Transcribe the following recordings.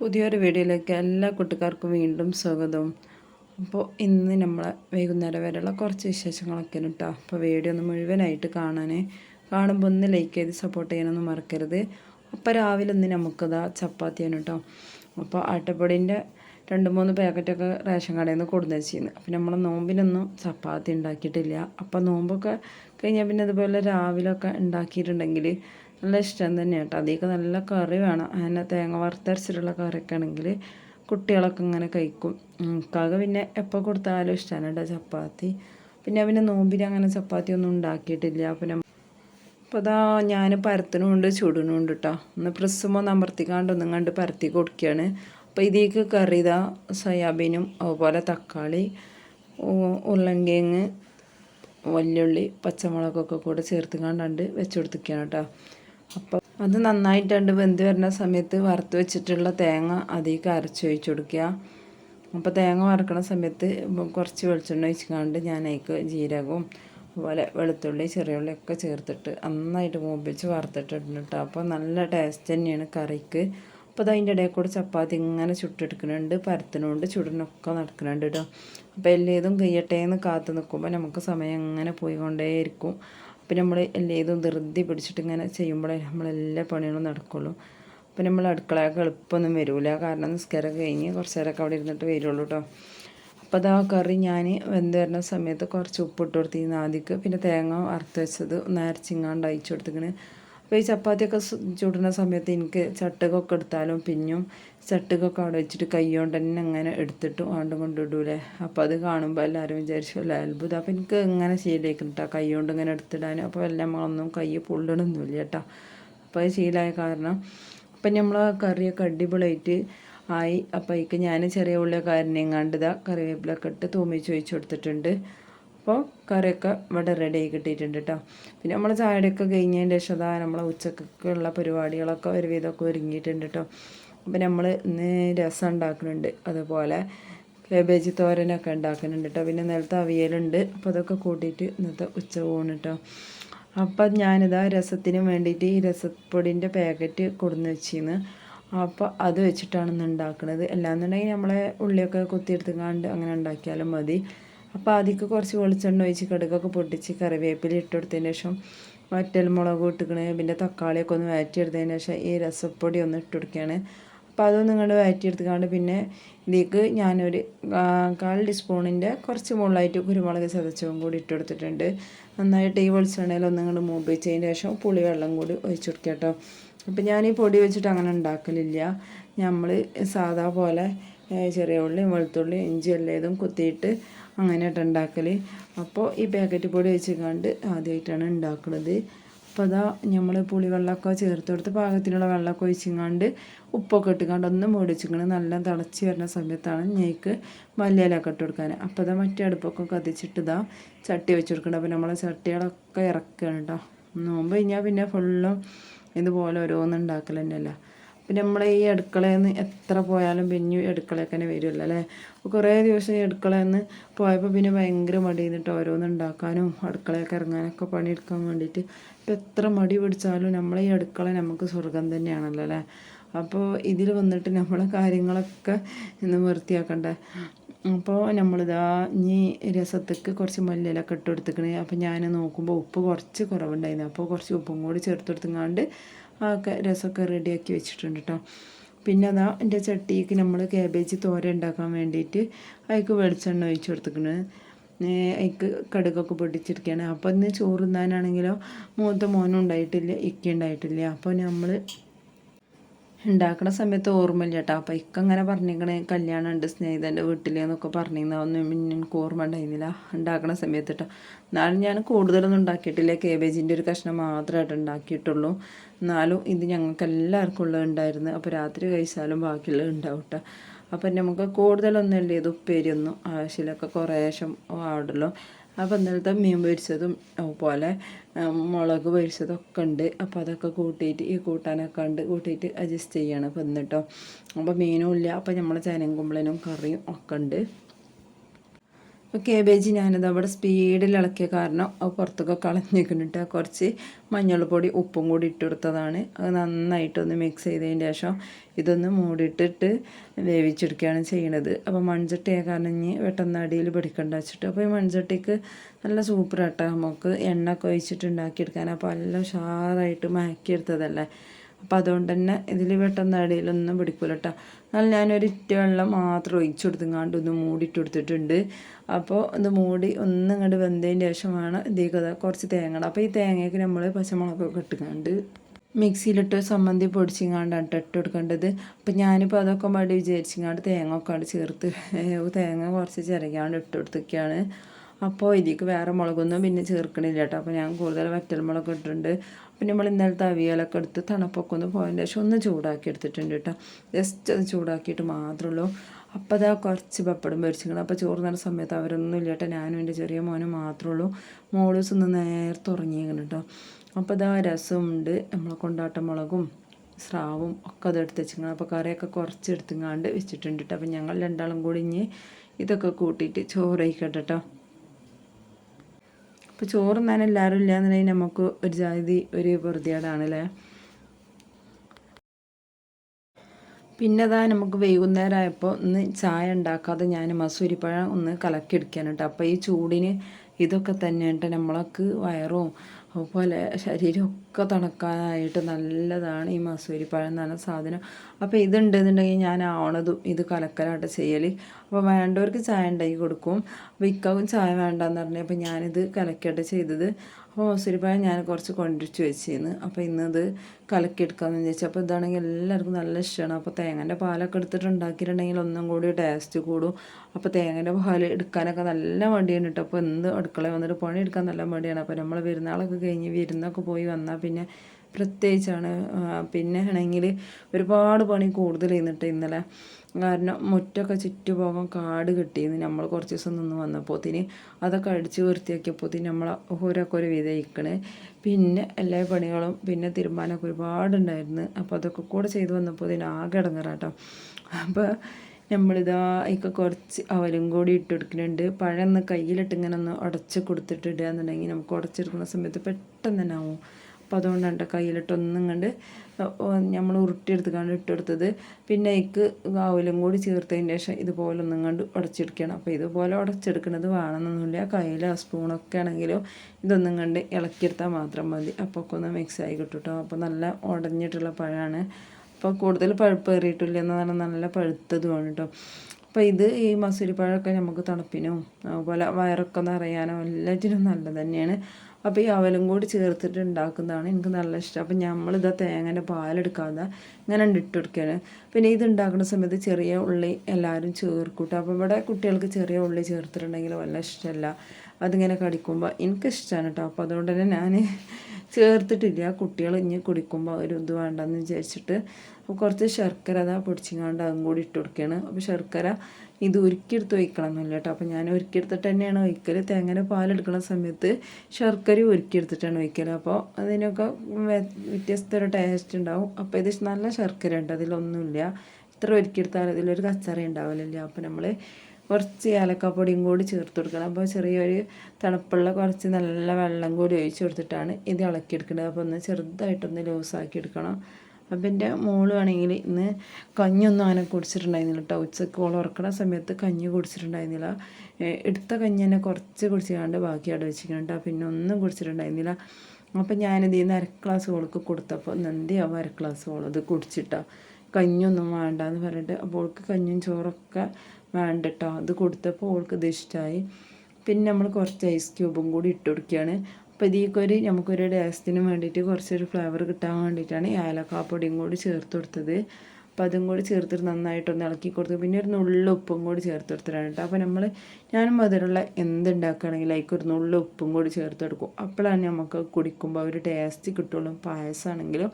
പുതിയൊരു വീഡിയോയിലേക്ക് എല്ലാ കുട്ടിക്കാർക്കും വീണ്ടും സ്വാഗതം. അപ്പോൾ ഇന്ന് നമ്മൾ വൈകുന്നേരം വരെയുള്ള കുറച്ച് വിശേഷങ്ങളൊക്കെയാണ് കേട്ടോ അപ്പോൾ വീഡിയോ ഒന്ന് മുഴുവനായിട്ട് കാണാൻ കാണുമ്പോൾ ഒന്ന് ലൈക്ക് ചെയ്ത് സപ്പോർട്ട് ചെയ്യാനൊന്നും മറക്കരുത്. അപ്പോൾ രാവിലെ ഒന്ന് നമുക്കതാ ചപ്പാത്തിയാണ് കേട്ടോ അപ്പോൾ ആട്ടപ്പൊടിന്റെ രണ്ട് മൂന്ന് പാക്കറ്റൊക്കെ റേഷൻ കടയിൽ നിന്ന് കൊടുന്ന് വെച്ചിരുന്നു. അപ്പം നമ്മൾ നോമ്പിനൊന്നും ചപ്പാത്തി ഉണ്ടാക്കിയിട്ടില്ല. അപ്പോൾ നോമ്പൊക്കെ കഴിഞ്ഞാൽ പിന്നെ അതുപോലെ രാവിലെയൊക്കെ ഉണ്ടാക്കിയിട്ടുണ്ടെങ്കിൽ നല്ല ഇഷ്ടം തന്നെ കേട്ടോ. അതിലേക്ക് നല്ല കറി വേണം. അങ്ങനെ തേങ്ങ വറുത്തരച്ചിട്ടുള്ള കറിയൊക്കെ ആണെങ്കിൽ കുട്ടികളൊക്കെ ഇങ്ങനെ കഴിക്കും. കാക പിന്നെ എപ്പോൾ കൊടുത്താലും ഇഷ്ടമാണ് കേട്ടോ ചപ്പാത്തി. പിന്നെ പിന്നെ നോമ്പിന് അങ്ങനെ ചപ്പാത്തി ഒന്നും ഉണ്ടാക്കിയിട്ടില്ല. പിന്നെ അപ്പോൾ അതാ ഞാൻ പരത്തണമുണ്ട് ചുടണമുണ്ട് കേട്ടോ. ഒന്ന് പ്രസ്സുമ്പോൾ നമ്പർത്തിക്കാണ്ട് ഒന്നും കണ്ട് പരത്തി കൊടുക്കുകയാണ്. അപ്പോൾ ഇതിലേക്ക് കറി ഇതാ സോയാബീനും അതുപോലെ തക്കാളി ഉരുളങ്കിഴങ്ങ് വല്യുള്ളി പച്ചമുളകൊക്കെ കൂടെ ചേർത്ത് കണ്ടാണ്ട് വെച്ചു കൊടുത്തിരിക്കുകയാണ് കേട്ടോ. അപ്പോൾ അത് നന്നായിട്ടുണ്ട് വെന്ത് വരുന്ന സമയത്ത് വറുത്ത് വെച്ചിട്ടുള്ള തേങ്ങ അതിലേക്ക് ഒഴിച്ചു കൊടുക്കുക. അപ്പോൾ തേങ്ങ വറക്കണ സമയത്ത് കുറച്ച് വെളിച്ചെണ്ണ ഒഴിച്ചുകൊണ്ട് ഞാൻ അതിക്ക് ജീരകവും അതുപോലെ വെളുത്തുള്ളി ചെറിയ ഒക്കെ ചേർത്തിട്ട് നന്നായിട്ട് മൂപ്പിച്ച് വറുത്തിട്ടുണ്ട് കേട്ടോ. അപ്പോൾ നല്ല ടേസ്റ്റ് തന്നെയാണ് കറിക്ക്. അപ്പോൾ അത് അതിന്റെ ഇടയിൽ കൂടെ ചപ്പാത്തി ഇങ്ങനെ ചുട്ടെടുക്കുന്നുണ്ട്. പരത്തിനുണ്ട് ചുടനൊക്കെ നടക്കുന്നുണ്ട് കേട്ടോ. അപ്പോൾ എല്ലാതും കയ്യട്ടേന്ന് കാത്തു നിൽക്കുമ്പോൾ നമുക്ക് സമയം അങ്ങനെ പോയിക്കൊണ്ടേയിരിക്കും. അപ്പം നമ്മൾ എല്ലേതും ധൃതി പിടിച്ചിട്ട് ഇങ്ങനെ ചെയ്യുമ്പോഴേ നമ്മളെല്ലാ പണികളും നടക്കുള്ളൂ. അപ്പം നമ്മൾ അടുക്കളയൊക്കെ എളുപ്പമൊന്നും വരില്ല കാരണം നിസ്കാരം കഴിഞ്ഞ് കുറച്ച് നേരമൊക്കെ അവിടെ ഇരുന്നിട്ട് വരുള്ളൂ കേട്ടോ അപ്പോൾ അതാ കറി ഞാൻ വെന്ത് വരുന്ന സമയത്ത് കുറച്ച് ഉപ്പിട്ട് കൊടുത്തിരുന്നു. ആദ്യക്ക് പിന്നെ തേങ്ങ വറുത്ത് വെച്ചത് ഒന്ന് അരച്ചിങ്ങാണ്ട് അയച്ചു കൊടുത്തിക്കണ്. അപ്പോൾ ഈ ചപ്പാത്തിയൊക്കെ ചുടുന്ന സമയത്ത് എനിക്ക് ചട്ടുകൊക്കെ എടുത്താലും പിന്നും ചട്ടുകൊക്കെ അവിടെ വെച്ചിട്ട് കൈ കൊണ്ട് തന്നെ അങ്ങനെ എടുത്തിട്ട് ആണ്ടും കൊണ്ട് ഇടൂലേ അപ്പോൾ അത് കാണുമ്പോൾ എല്ലാവരും വിചാരിച്ചു അല്ല അത്ഭുതം. അപ്പോൾ എനിക്ക് ഇങ്ങനെ ശീലമായിരിക്കും കേട്ടോ കൈ കൊണ്ട് ഇങ്ങനെ എടുത്തിടാനും. അപ്പോൾ എല്ലാം നമ്മളൊന്നും കൈ പൊള്ളണമൊന്നുമില്ല കേട്ടോ അപ്പോൾ അത് ശീലമായ കാരണം അപ്പം നമ്മൾ കറിയൊക്കെ അടിപൊളിയായിട്ട് ആയി. അപ്പോൾ ഇക്ക് ഞാൻ ചെറിയ ഉള്ളിയൊക്കെ അരിഞ്ഞെങ്ങാണ്ട് ഇതാ കറിവേപ്പിലൊക്കെ ഇട്ട് തൂമിച്ച് ഒഴിച്ച് കൊടുത്തിട്ടുണ്ട്. അപ്പോൾ കറിയൊക്കെ ഇവിടെ റെഡി ആയി കിട്ടിയിട്ടുണ്ട് കേട്ടോ പിന്നെ നമ്മൾ ചായയുടെയൊക്കെ കഴിഞ്ഞതിന്റെ ശേഷം അതാ നമ്മളെ ഉച്ചക്കൊക്കെയുള്ള പരിപാടികളൊക്കെ ഒരുവിധമൊക്കെ ഒരുങ്ങിയിട്ടുണ്ട് കേട്ടോ അപ്പം നമ്മൾ ഇന്ന് രസം ഉണ്ടാക്കുന്നുണ്ട് അതുപോലെ കേബേജ് തോരനൊക്കെ ഉണ്ടാക്കുന്നുണ്ട് കേട്ടോ പിന്നെ നേരത്തെ അവിയലുണ്ട്. അപ്പോൾ അതൊക്കെ കൂട്ടിയിട്ട് ഇന്നത്തെ ഉച്ച പോകണം കേട്ടോ അപ്പം ഞാനിതാ രസത്തിന് വേണ്ടിയിട്ട് ഈ രസപ്പൊടിന്റെ പാക്കറ്റ് കൊടുന്ന് വെച്ചിരുന്നു അപ്പോൾ അത് വെച്ചിട്ടാണ് ഇന്ന് ഉണ്ടാക്കുന്നത് അല്ലാന്നുണ്ടെങ്കിൽ നമ്മളെ ഉള്ളിയൊക്കെ കുത്തിയെടുത്തുകൊണ്ട് അങ്ങനെ ഉണ്ടാക്കിയാലും മതി. അപ്പോൾ അതിക്ക് കുറച്ച് വെളിച്ചെണ്ണ ഒഴിച്ച് കടുകൊക്കെ പൊട്ടിച്ച് കറിവേപ്പില ഇട്ടെടുത്തതിന് ശേഷം വറ്റൽ മുളക് ഇട്ടിക്കണ്. പിന്നെ തക്കാളിയൊക്കെ ഒന്ന് വഴറ്റിയെടുത്തതിന് ശേഷം ഈ രസപ്പൊടി ഒന്ന് ഇട്ട് കൊടുക്കുകയാണ്. അപ്പോൾ അതൊന്നും ഇങ്ങോട്ട് വഴറ്റിയെടുത്തുകൊണ്ട് പിന്നെ ഇതിലേക്ക് ഞാനൊരു കാൽ ടീസ്പൂണിന്റെ കുറച്ച് മുകളിലായിട്ട് കുരുമുളക് ചതച്ചതും കൂടി ഇട്ട് കൊടുത്തിട്ടുണ്ട്. നന്നായിട്ട് ഈ വെളിച്ചെണ്ണയിൽ നിങ്ങൾ ഇങ്ങോട്ട് മൂപ്പിച്ചതിന് ശേഷം പുളി വെള്ളം കൂടി ഒഴിച്ചു കൊടുക്കുക കേട്ടോ. അപ്പം ഞാൻ ഈ പൊടി വെച്ചിട്ട് അങ്ങനെ ഉണ്ടാക്കലില്ല. നമ്മൾ സാധാ പോലെ ചെറിയ ഉള്ളിയും വെളുത്തുള്ളിയും ഇഞ്ചി എല്ലാം കുത്തിയിട്ട് അങ്ങനെയായിട്ട് ഉണ്ടാക്കൽ അപ്പോൾ ഈ പാക്കറ്റ് പൊടി വെച്ചുകൊണ്ട് ആദ്യമായിട്ടാണ് ഉണ്ടാക്കുന്നത് അപ്പോൾ അതാ നമ്മൾ പുളിവെള്ളമൊക്കെ ചേർത്ത് കൊടുത്ത് പാകത്തിനുള്ള വെള്ളമൊക്കെ ഒഴിച്ചിങ്ങാണ്ട് ഉപ്പൊക്കെ ഇട്ടുകൊണ്ട് ഒന്ന് മേടിച്ചിങ്ങനെ നല്ല തിളച്ച് വരുന്ന സമയത്താണ് ഞേക്ക് മല്ലിയിലൊക്കെ ഇട്ട് കൊടുക്കാൻ അപ്പോൾ അതാ മറ്റേ അടുപ്പൊക്കെ കത്തിച്ചിട്ടിതാ ചട്ടി വെച്ച് കൊടുക്കണം അപ്പോൾ നമ്മളെ ചട്ടികളൊക്കെ ഇറക്കണം കേട്ടോ നോമ്പ് കഴിഞ്ഞാൽ പിന്നെ ഫുള്ളും ഇതുപോലെ ഓരോന്നും പിന്നെ നമ്മളെ ഈ അടുക്കളയിൽ നിന്ന് എത്ര പോയാലും പിന്നെ അടുക്കളയൊക്കെ തന്നെ വരുമല്ലോ അല്ലേ? അപ്പോൾ കുറേ ദിവസം ഈ അടുക്കളയിൽ നിന്ന് പോയപ്പോൾ പിന്നെ ഭയങ്കര മടി ചെയ്തിട്ട് ഓരോന്ന് ഉണ്ടാക്കാനും അടുക്കളയൊക്കെ ഇറങ്ങാനൊക്കെ പണിയെടുക്കാൻ വേണ്ടിയിട്ട് ഇപ്പം എത്ര മടി പിടിച്ചാലും നമ്മളെ ഈ അടുക്കള നമുക്ക് സ്വർഗം തന്നെയാണല്ലോ അല്ലേ? അപ്പോൾ ഇതിൽ വന്നിട്ട് നമ്മളെ കാര്യങ്ങളൊക്കെ ഇന്ന് വൃത്തിയാക്കണ്ടേ? അപ്പോൾ നമ്മളിതാ ഇനി രസത്തേക്ക് കുറച്ച് മല്ലിയിലൊക്കെ ഇട്ട് കൊടുത്തിക്കണേ. അപ്പോൾ ഞാൻ നോക്കുമ്പോൾ ഉപ്പ് കുറച്ച് കുറവുണ്ടായിരുന്നു. അപ്പോൾ കുറച്ച് ഉപ്പും കൂടി ചേർത്ത് കൊടുത്തങ്ങാണ്ട് ഒക്കെ രസമൊക്കെ റെഡിയാക്കി വെച്ചിട്ടുണ്ട് കേട്ടോ പിന്നെ അതാ എന്റെ ചട്ടിക്ക് നമ്മൾ കാബേജ് തോര ഉണ്ടാക്കാൻ വേണ്ടിയിട്ട് അതിക്ക് വെളിച്ചെണ്ണ ഒഴിച്ചു കൊടുത്തിക്കണ് അതിക്ക് കടുകൊക്കെ പൊട്ടിച്ചിരിക്കുകയാണ് അപ്പോൾ ഇന്ന് ചോറ് തിന്നാനാണെങ്കിലോ മൂത്ത മോനും ഉണ്ടായിട്ടില്ല ഇക്ക ഉണ്ടായിട്ടില്ല. അപ്പോൾ നമ്മൾ ഉണ്ടാക്കുന്ന സമയത്ത് ഓർമ്മയില്ല കേട്ടോ അപ്പം ഇക്ക അങ്ങനെ പറഞ്ഞിരിക്കണ കല്യാണം ഉണ്ട് സ്നേഹിതന്റെ വീട്ടിലെന്നൊക്കെ പറഞ്ഞിരുന്ന. ഒന്നും എനിക്ക് ഓർമ്മ ഉണ്ടായിരുന്നില്ല. ഉണ്ടാക്കുന്ന സമയത്ത് കേട്ടോ എന്നാലും ഞാൻ കൂടുതലൊന്നും ഉണ്ടാക്കിയിട്ടില്ല. കേബേജിന്റെ ഒരു കഷ്ണം മാത്രമായിട്ട് ഉണ്ടാക്കിയിട്ടുള്ളൂ. എന്നാലും ഇത് ഞങ്ങൾക്ക് എല്ലാവർക്കും ഉള്ളത് ഉണ്ടായിരുന്നു. അപ്പോൾ രാത്രി കഴിച്ചാലും ബാക്കിയുള്ളത് ഉണ്ടാവും കേട്ടോ അപ്പം നമുക്ക് കൂടുതലൊന്നും ഇല്ല. ഇത് ഉപ്പേരിയൊന്നും ആവശ്യമില്ലൊക്കെ കുറേശ്ശം ആവുമല്ലോ അപ്പോൾ ഇന്നലത്തെ മീൻ പൊരിച്ചതും പോലെ മുളക് പൊരിച്ചതൊക്കെ ഉണ്ട്. അപ്പോൾ അതൊക്കെ കൂട്ടിയിട്ട് ഈ കൂട്ടാനൊക്കെ ഉണ്ട് കൂട്ടിയിട്ട് അഡ്ജസ്റ്റ് ചെയ്യണം ഇപ്പം എന്നിട്ടോ അപ്പോൾ മീനും ഇല്ല. അപ്പോൾ നമ്മൾ ചേനയും കുമ്പളനും കറിയും ഒക്കെ ഉണ്ട്. അപ്പോൾ കേബേജ് ഞാനത് അവിടെ സ്പീഡിൽ ഇളക്കിയ കാരണം അത് പുറത്തൊക്കെ കളഞ്ഞിരിക്കുന്നുണ്ട് കുറച്ച് മഞ്ഞൾപ്പൊടി ഉപ്പും കൂടി ഇട്ടെടുത്തതാണ് അത് നന്നായിട്ടൊന്ന് മിക്സ് ചെയ്തതിന് ശേഷം ഇതൊന്ന് മൂടിയിട്ടിട്ട് വേവിച്ചെടുക്കുകയാണ് ചെയ്യണത്. അപ്പോൾ മൺചട്ടിയെ കാരണം ഇനി പെട്ടെന്ന് അടിയിൽ പിടിക്കണ്ട വെച്ചിട്ട്. അപ്പോൾ ഈ മൺചട്ടിക്ക് നല്ല സൂപ്പറാട്ടോ നമുക്ക് എണ്ണ ഒക്കെ ഒഴിച്ചിട്ട് ഉണ്ടാക്കിയെടുക്കാൻ അപ്പോൾ എല്ലാം ഉഷാറായിട്ട് മാക്കിയെടുത്തതല്ലേ അപ്പോൾ അതുകൊണ്ട് തന്നെ ഇതിൽ പെട്ടെന്ന് ഇടയിലൊന്നും പിടിക്കില്ല കേട്ടോ എന്നാൽ ഞാനൊരു ഇറ്റ വെള്ളം മാത്രം ഒഴിച്ചു കൊടുത്തുങ്ങാണ്ട് ഒന്ന് മൂടിയിട്ട് കൊടുത്തിട്ടുണ്ട്. അപ്പോൾ ഒന്ന് മൂടി ഒന്ന് ഇങ്ങോട്ട് വെന്തതിന് ശേഷമാണ് ഇതേക്കത് കുറച്ച് തേങ്ങ അപ്പോൾ ഈ തേങ്ങയ്ക്ക് നമ്മൾ പച്ചമുളകൊക്കെ ഇട്ടുകൊണ്ട് മിക്സിയിലിട്ട് സമ്മന്തി പൊടിച്ചിങ്ങാണ്ടാണ് ഇട്ട് കൊടുക്കേണ്ടത്. അപ്പം ഞാനിപ്പോൾ അതൊക്കെ മടി വിചാരിച്ചിങ്ങാണ്ട് തേങ്ങ ഒക്കെ ചേർത്ത് തേങ്ങ കുറച്ച് ചിരകാണ്ട് ഇട്ട് കൊടുത്തൊക്കെയാണ്. അപ്പോൾ ഇതിലേക്ക് വേറെ മുളകൊന്നും പിന്നെ ചേർക്കണില്ല കേട്ടോ അപ്പോൾ ഞാൻ കൂടുതൽ വറ്റൽ മുളക് ഇട്ടിട്ടുണ്ട്. പിന്നെ നമ്മൾ ഇന്നലത്തെ അവിയലൊക്കെ എടുത്ത് തണുപ്പൊക്കെ ഒന്ന് പോയതിന്റെ ശേഷം ഒന്ന് ചൂടാക്കി എടുത്തിട്ടുണ്ട് കേട്ടോ. ജസ്റ്റ് അത് ചൂടാക്കിയിട്ട് മാത്രമേ ഉള്ളൂ. അപ്പോൾ അതാ കുറച്ച് പപ്പടം പൊരിച്ചിക്കണം അപ്പോൾ ചോറ് നടന്ന സമയത്ത് അവരൊന്നും ഇല്ല കേട്ടോ. ഞാനും എന്റെ ചെറിയ മോനും മാത്രമേ ഉള്ളൂ. മോളൂസ് ഒന്ന് നേരത്തെ ഉറങ്ങിയേക്കണം കേട്ടോ. അപ്പോൾ ഇതാ രസമുണ്ട്. നമ്മളെ കൊണ്ടാട്ട മുളകും സ്രാവും ഒക്കെ അത് എടുത്ത് വെച്ചിരിക്കണം അപ്പോൾ കറിയൊക്കെ കുറച്ച് എടുത്തുങ്ങാണ്ട് വെച്ചിട്ടുണ്ട് കേട്ടോ. അപ്പോൾ ഞങ്ങൾ രണ്ടാളും കൂടി ഇനി ഇതൊക്കെ കൂട്ടിയിട്ട് ചോറ് കേട്ടോ. അപ്പോൾ ചോറ് ഞാൻ എല്ലാവരും ഇല്ല എന്നുണ്ടെങ്കിൽ നമുക്ക് ഒരു ജാതി ഒരു വെറുതെയാടാണല്ലേ? പിന്നെ അതാ നമുക്ക് വൈകുന്നേരമായപ്പോൾ ഒന്ന് ചായ ഉണ്ടാക്കാതെ ഞാൻ മസൂരിപ്പഴം ഒന്ന് കലക്കി കേട്ടോ. അപ്പോൾ ഈ ചൂടിന് ഇതൊക്കെ തന്നെ കേട്ടോ നമ്മളൊക്കെ വയറും അതുപോലെ ശരീരമൊക്കെ തണുക്കാനായിട്ട് നല്ലതാണ് ഈ മസൂരിപ്പഴം എന്ന് പറഞ്ഞ സാധനം. അപ്പോൾ ഇതുണ്ടെന്നുണ്ടെങ്കിൽ ഞാൻ ആവണതും ഇത് കലക്കലായിട്ട് ചെയ്യൽ അപ്പോൾ വേണ്ടവർക്ക് ചായ ഉണ്ടാക്കി കൊടുക്കും. അപ്പോൾ ഇക്കാവും ചായ വേണ്ടെന്ന് പറഞ്ഞപ്പോൾ ഞാനിത് കലക്കിയിട്ട് ചെയ്തത്. അപ്പോൾ മസൂരിപ്പഴം ഞാൻ കുറച്ച് കൊണ്ടിട്ട് വെച്ചിരുന്നു അപ്പോൾ ഇന്നത് കലക്കിയെടുക്കാമെന്ന് വിചാരിച്ചു. അപ്പോൾ ഇതാണെങ്കിൽ എല്ലാവർക്കും നല്ല ഇഷ്ടമാണ് അപ്പോൾ തേങ്ങന്റെ പാലൊക്കെ എടുത്തിട്ട് ഉണ്ടാക്കിയിട്ടുണ്ടെങ്കിൽ ഒന്നും കൂടി ടേസ്റ്റ് കൂടും. അപ്പോൾ തേങ്ങന്റെ പാൽ എടുക്കാനൊക്കെ നല്ല മടിയാണ് കേട്ടോ അപ്പോൾ എന്ത് അടുക്കള വന്നിട്ട് പണി എടുക്കാൻ നല്ല മടിയാണ്. അപ്പോൾ നമ്മൾ പെരുന്നാളൊക്കെ കഴിഞ്ഞ് വിരുന്നൊക്കെ പോയി വന്നാൽ പിന്നെ പ്രത്യേകിച്ചാണ് പിന്നെ ആണെങ്കിൽ ഒരുപാട് പണി കൂടുതൽ ചെയ്യുന്നിട്ട് ഇന്നലെ. കാരണം മുറ്റൊക്കെ ചുറ്റുപോകാൻ കാട് കെട്ടിയെന്ന് നമ്മൾ കുറച്ച് ദിവസം നിന്ന് വന്നപ്പോത്തിന് അതൊക്കെ അടിച്ച് വൃത്തിയാക്കിയപ്പോത്തിന് നമ്മൾ ഓരോക്കെ ഒരു വിധയിക്കണ് പിന്നെ എല്ലാ പണികളും പിന്നെ തീരുമാനമൊക്കെ ഒരുപാടുണ്ടായിരുന്നു. അപ്പോൾ അതൊക്കെ കൂടെ ചെയ്തു വന്നപ്പോൾ ആകെ ഇടങ്ങറാട്ടോ. അപ്പോൾ നമ്മളിതാ ഇതൊക്കെ കുറച്ച് അവലും കൂടി ഇട്ട് കൊടുക്കുന്നുണ്ട് പഴം ഒന്ന് കയ്യിലിട്ട് ഇങ്ങനെ ഒന്ന് ഉടച്ച് കൊടുത്തിട്ടിടുക എന്നുണ്ടെങ്കിൽ നമുക്ക് ഉടച്ചെടുക്കുന്ന സമയത്ത് പെട്ടെന്ന് തന്നെ ആവും. അപ്പോൾ അതുകൊണ്ടാണ് കയ്യിലിട്ട് ഒന്നും കണ്ട് നമ്മൾ ഉരുട്ടിയെടുത്ത് കണ്ട് ഇട്ടെടുത്തത്. പിന്നെ അതിക്ക് ആവിലും കൂടി ചേർത്തതിന് ശേഷം ഇതുപോലെ ഒന്നും കണ്ട് ഉടച്ചെടുക്കണം. അപ്പോൾ ഇതുപോലെ ഉടച്ചെടുക്കുന്നത് വേണമെന്നൊന്നുമില്ല കയ്യിലോ സ്പൂണൊക്കെ ആണെങ്കിലും ഇതൊന്നും കണ്ട് ഇളക്കിയെടുത്താൽ മാത്രം മതി. അപ്പോൾ ഒക്കെ ഒന്ന് മിക്സ് ആയി കിട്ടും കേട്ടോ അപ്പോൾ നല്ല ഉടഞ്ഞിട്ടുള്ള പഴമാണ് അപ്പോൾ കൂടുതൽ പഴുപ്പ് കയറിയിട്ടില്ല എന്നാണ് നല്ല പഴുത്തതുമാണ് കേട്ടോ അപ്പോൾ ഇത് ഈ മസൂരിപ്പഴമൊക്കെ നമുക്ക് തണുപ്പിനും അതുപോലെ വയറൊക്കെ നിറയാനോ എല്ലാറ്റിനും നല്ലത് തന്നെയാണ്. അപ്പോൾ ഈ അവലും കൂടി ചേർത്തിട്ട് ഉണ്ടാക്കുന്നതാണ് എനിക്ക് നല്ല ഇഷ്ടം. അപ്പോൾ നമ്മളിതാ തേങ്ങന്റെ പാലെടുക്കാതെ ഇങ്ങനെ ഇട്ട് കൊടുക്കുകയാണ് പിന്നെ ഇത് ഉണ്ടാക്കുന്ന സമയത്ത് ചെറിയ ഉള്ളി എല്ലാവരും ചേർക്കൂട്ടോ. അപ്പോൾ ഇവിടെ കുട്ടികൾക്ക് ചെറിയ ഉള്ളി ചേർത്തിട്ടുണ്ടെങ്കിൽ വല്ല ഇഷ്ടമല്ല അതിങ്ങനെ കടിക്കുമ്പോൾ എനിക്കിഷ്ടമാണ് കേട്ടോ അപ്പോൾ അതുകൊണ്ട് തന്നെ ഞാൻ ചേർത്തിട്ടില്ല. കുട്ടികൾ ഇനി കുടിക്കുമ്പോൾ ഒരു ഇത് വേണ്ടെന്ന് വിചാരിച്ചിട്ട്. കുറച്ച് ശർക്കര അതാ പൊടിച്ചിങ്ങാണ്ട് അതും കൂടി ഇട്ട് കൊടുക്കുകയാണ് അപ്പോൾ ശർക്കര ഇത് ഉരുക്കിയെടുത്ത് ഒഴിക്കണമെന്നില്ല കേട്ടോ. അപ്പോൾ ഞാൻ ഉരുക്കിയെടുത്തിട്ട് തന്നെയാണ് ഒഴിക്കൽ തേങ്ങയുടെ പാലെടുക്കുന്ന സമയത്ത് ശർക്കര ഉരുക്കിയെടുത്തിട്ടാണ് ഒഴിക്കൽ അപ്പോൾ അതിനൊക്കെ വ്യത്യസ്ത ഒരു ടേസ്റ്റ് ഉണ്ടാവും. അപ്പോൾ ഇത് നല്ല ശർക്കര ഉണ്ട്. അതിലൊന്നുമില്ല. ഇത്ര ഒരുക്കിയെടുത്താൽ അതിലൊരു കച്ചറ ഉണ്ടാവില്ല അപ്പോൾ നമ്മൾ കുറച്ച് ഏലക്കാപ്പൊടിയും കൂടി ചേർത്ത് കൊടുക്കണം. അപ്പോൾ ചെറിയൊരു തണുപ്പുള്ള കുറച്ച് നല്ല വെള്ളം കൂടി ഒഴിച്ച് കൊടുത്തിട്ടാണ് ഇത് ഇളക്കിയെടുക്കേണ്ടത് അപ്പോൾ ഒന്ന് ചെറുതായിട്ടൊന്ന് ലൂസാക്കി എടുക്കണം. അപ്പം എന്റെ മോളുവാണെങ്കിൽ ഇന്ന് കഞ്ഞൊന്നും അങ്ങനെ കുടിച്ചിട്ടുണ്ടായിരുന്നില്ല കേട്ടോ. ഉച്ചയ്ക്ക് ഓൾ ഉറക്കണ സമയത്ത് കഞ്ഞി കുടിച്ചിട്ടുണ്ടായിരുന്നില്ല. എടുത്ത കഞ്ഞി തന്നെ കുറച്ച് കുടിച്ചാണ്ട് ബാക്കി അവിടെ വെച്ചിട്ടുണ്ട് പിന്നെ ഒന്നും കുടിച്ചിട്ടുണ്ടായിരുന്നില്ല. അപ്പം ഞാനിത് ഇന്ന് അര ക്ലാസ് ഓൾക്ക് കൊടുത്തപ്പോൾ നന്ദിയാവും അര ഗ്ലാസ് ഓളത് കുടിച്ചിട്ടാ? കഞ്ഞൊന്നും വേണ്ടെന്ന് പറഞ്ഞിട്ട് അപ്പോൾ ഓൾക്ക് കഞ്ഞും ചോറൊക്കെ വേണ്ട കേട്ടോ അത് കൊടുത്തപ്പോൾ ഓൾക്ക് ഇത് ഇഷ്ടമായി പിന്നെ നമ്മൾ കുറച്ച് ഐസ് ക്യൂബും കൂടി ഇട്ട് കൊടുക്കുകയാണ്. അപ്പോൾ ഇതിക്കൊരു നമുക്കൊരു ടേസ്റ്റിന് വേണ്ടിയിട്ട് കുറച്ചൊരു ഫ്ലേവർ കിട്ടാൻ വേണ്ടിയിട്ടാണ് ഏലക്കാപ്പൊടിയും കൂടി ചേർത്ത് കൊടുത്തത്. അപ്പോൾ അതും കൂടി ചേർത്തിട്ട് നന്നായിട്ടൊന്ന് ഇളക്കി കൊടുത്തു. പിന്നെ ഒരു നുള്ളു ഉപ്പും കൂടി ചേർത്ത് കൊടുത്തിട്ടാണ് കേട്ടോ അപ്പോൾ നമ്മൾ ഞാനും മധുരമുള്ള എന്തുണ്ടാക്കുകയാണെങ്കിൽ അതിലേക്ക് ഒരു നുള്ളു ഉപ്പും കൂടി ചേർത്ത് കൊടുക്കും. അപ്പോഴാണ് നമുക്ക് കുടിക്കുമ്പോൾ ഒരു ടേസ്റ്റ് കിട്ടുള്ളൂ. പായസമാണെങ്കിലും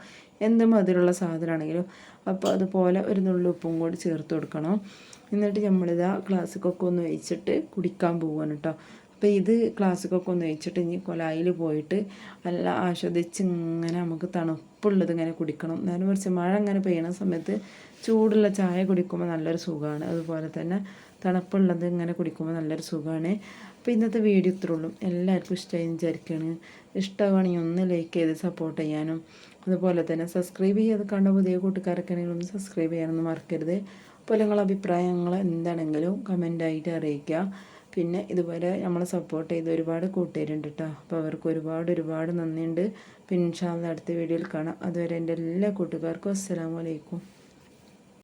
എന്ത് മധുരമുള്ള സാധനമാണെങ്കിലും അപ്പോൾ അതുപോലെ ഒരു നുള്ളു ഉപ്പും കൂടി ചേർത്ത് കൊടുക്കണം. എന്നിട്ട് നമ്മളിതാ ഗ്ലാസ്സിക്കൊക്കെ ഒന്ന് വെച്ചിട്ട് കുടിക്കാൻ പോവാണ് കേട്ടോ അപ്പോൾ ഇത് ക്ലാസ്സുകൾക്ക് ഒന്ന് വെച്ചിട്ട് ഇനി കൊലായിൽ പോയിട്ട് നല്ല ആസ്വദിച്ച് ഇങ്ങനെ നമുക്ക് തണുപ്പുള്ളത് ഇങ്ങനെ കുടിക്കണം. നേരെ കുറച്ച് മഴ ഇങ്ങനെ പെയ്യണ സമയത്ത് ചൂടുള്ള ചായ കുടിക്കുമ്പോൾ നല്ലൊരു സുഖമാണ് അതുപോലെ തന്നെ തണുപ്പുള്ളത് ഇങ്ങനെ കുടിക്കുമ്പോൾ നല്ലൊരു സുഖമാണ് അപ്പോൾ ഇന്നത്തെ വീഡിയോ ഇത്രേ ഉള്ളൂ. എല്ലാവർക്കും ഇഷ്ടമായി വിചാരിക്കുകയാണ് ഇഷ്ടമാണെങ്കിൽ ഒന്ന് ലൈക്ക് ചെയ്ത് സപ്പോർട്ട് ചെയ്യാനും അതുപോലെ തന്നെ സബ്സ്ക്രൈബ് ചെയ്ത് കണ്ട പുതിയ കൂട്ടുകാർക്കാണെങ്കിലും ഒന്ന് സബ്സ്ക്രൈബ് ചെയ്യാനൊന്നും മറക്കരുത്. അപ്പോൾ നിങ്ങളുടെ അഭിപ്രായങ്ങൾ എന്താണെങ്കിലും കമന്റായിട്ട് അറിയിക്കുക. പിന്നെ ഇതുപോലെ നമ്മളെ സപ്പോർട്ട് ചെയ്ത് ഒരുപാട് കൂട്ടുകാരുണ്ട് കേട്ടോ അപ്പോൾ അവർക്ക് ഒരുപാട് ഒരുപാട് നന്ദിയുണ്ട്. പിന്നെ അടുത്ത വീഡിയോയിൽ കാണാം. അതുവരെ എന്റെ എല്ലാ കൂട്ടുകാർക്കും അസ്സലാമലൈക്കും